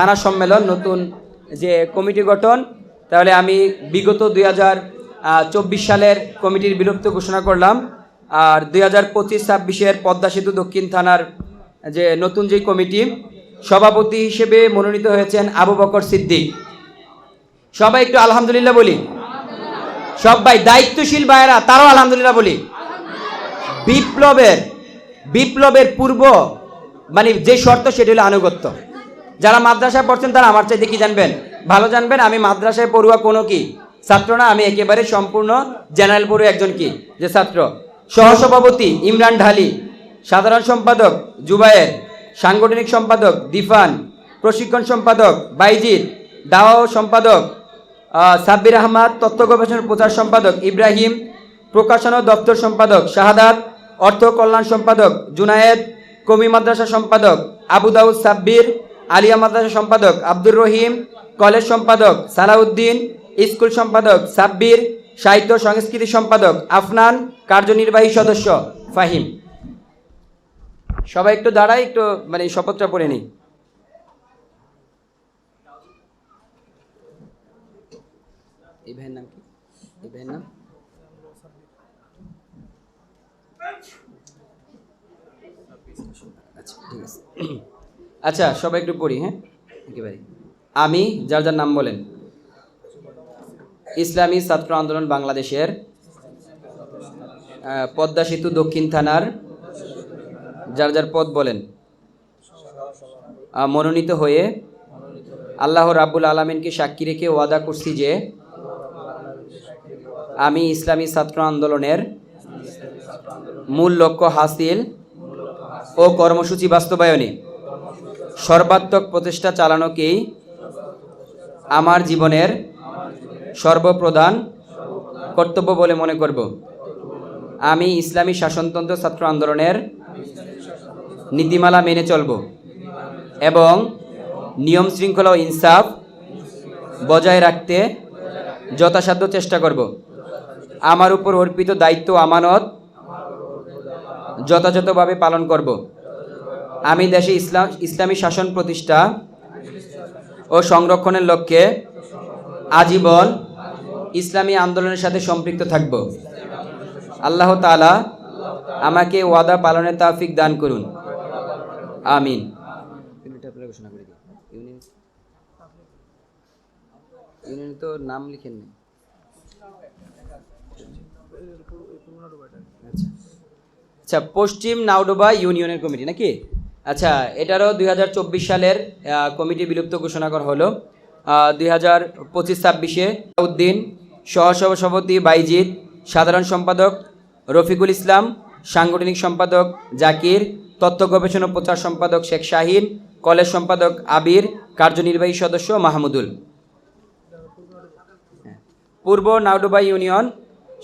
থানা সম্মেলন, নতুন যে কমিটি গঠন, তাহলে আমি বিগত দুই হাজার চব্বিশ সালের কমিটির বিলুপ্ত ঘোষণা করলাম। আর দুই হাজার পঁচিশ, ছাব্বিশের পদ্মা সেতু দক্ষিণ থানার যে নতুন যে কমিটি, সভাপতি হিসেবে মনোনীত হয়েছেন আবু বকর সিদ্দিক। সবাই একটু আলহামদুলিল্লাহ বলি। সবাই দায়িত্বশীল ভাইয়েরা, তারাও আলহামদুলিল্লাহ বলি। বিপ্লবের বিপ্লবের পূর্ব মানে যে শর্ত, সেটি হলো আনুগত্য। যারা মাদ্রাসায় পড়ছেন তারা আমার চাইতে কি জানবেন? ভালো জানবেন, আমি মাদ্রাসায় পড়ুয়া কোনো কি? ছাত্র না, আমি একেবারে সম্পূর্ণ জেনারেল পড়ুয়া একজন কি? যে ছাত্র। সহসভাপতি ইমরান ঢালি, সাধারণ সম্পাদক জুবায়ের, সাংগঠনিক সম্পাদক দিফান, প্রশিক্ষণ সম্পাদক বাইজিদ দাওয়া সম্পাদক সাব্বির আহমদ, তথ্য গবেষণা প্রচার সম্পাদক ইব্রাহিম, প্রকাশনা দপ্তর সম্পাদক শাহাদাত, অর্থ কল্যাণ সম্পাদক জুনায়েদ, কমি মাদ্রাসা সম্পাদক আবু দাউদ সাব্বির আলিয়া মাদ্রাসা সম্পাদক আব্দুর রহিম, কলেজ সম্পাদক সালাউদ্দিন, স্কুল সম্পাদক সাব্বির, সাহিত্য সংস্কৃতি সম্পাদক আফনান, কার্যনির্বাহী সদস্য ফাহিম। সবাই একটু দাঁড়াই একটু মানে শপথটা পড়ে নিই। এই ভাইয়ের নাম কি? এই ভাইয়ের নাম? আচ্ছা ঠিক আছে। আচ্ছা সবাই একটু পড়ি হ্যাঁ? একেবারে আমি যার যার নাম বলেন। ইসলামী ছাত্র আন্দোলন বাংলাদেশের পদ্মা সেতু দক্ষিণ থানার যার যার পদ বলেন মনোনীত হয়ে আল্লাহ রাব্বুল আলমিনকে সাক্ষী রেখে ওয়াদা করছি যে আমি ইসলামী ছাত্র আন্দোলনের মূল লক্ষ্য হাসিল ও কর্মসূচি বাস্তবায়নে সর্বাত্মক প্রচেষ্টা চালানোকেই আমার জীবনের সর্বপ্রধান কর্তব্য বলে মনে করব। আমি ইসলামী শাসনতন্ত্র ছাত্র আন্দোলনের নীতিমালা মেনে চলব এবং নিয়ম শৃঙ্খলা ও ইনসাফ বজায় রাখতে যথাসাধ্য চেষ্টা করব। আমার উপর অর্পিত দায়িত্ব আমানত যথাযথভাবে পালন করব। আমি দেশে ইসলাম ইসলামী শাসন প্রতিষ্ঠা ও সংরক্ষণের লক্ষ্যে আজীবন ইসলামী আন্দোলনের সাথে সম্পৃক্ত থাকব। আল্লাহ তাআলা আমাকে ওয়াদা পালনের তাফিক দান করুন। আমিন। ইউনিয়ন তো নাম লিখেন নি আচ্ছা। আচ্ছা পশ্চিম নাওডোবা ইউনিয়নের কমিটি নাকি? আচ্ছা এটারও দুই হাজার চব্বিশ সালের কমিটি বিলুপ্ত ঘোষণা করা হলো। দুই হাজার পঁচিশ, ছাব্বিশে উদ্দিন সহসভাপতি বাইজিদ সাধারণ সম্পাদক রফিকুল ইসলাম, সাংগঠনিক সম্পাদক জাকির, তথ্য গবেষণা প্রচার সম্পাদক শেখ শাহিন, কলেজ সম্পাদক আবির, কার্যনির্বাহী সদস্য মাহমুদুল। পূর্ব নাওডোবা ইউনিয়ন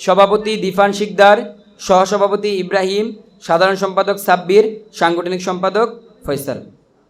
সভাপতি দিফান শিকদার, সহসভাপতি ইব্রাহিম সাধারণ সম্পাদক সাব্বির সাংগঠনিক সম্পাদক ফয়সাল।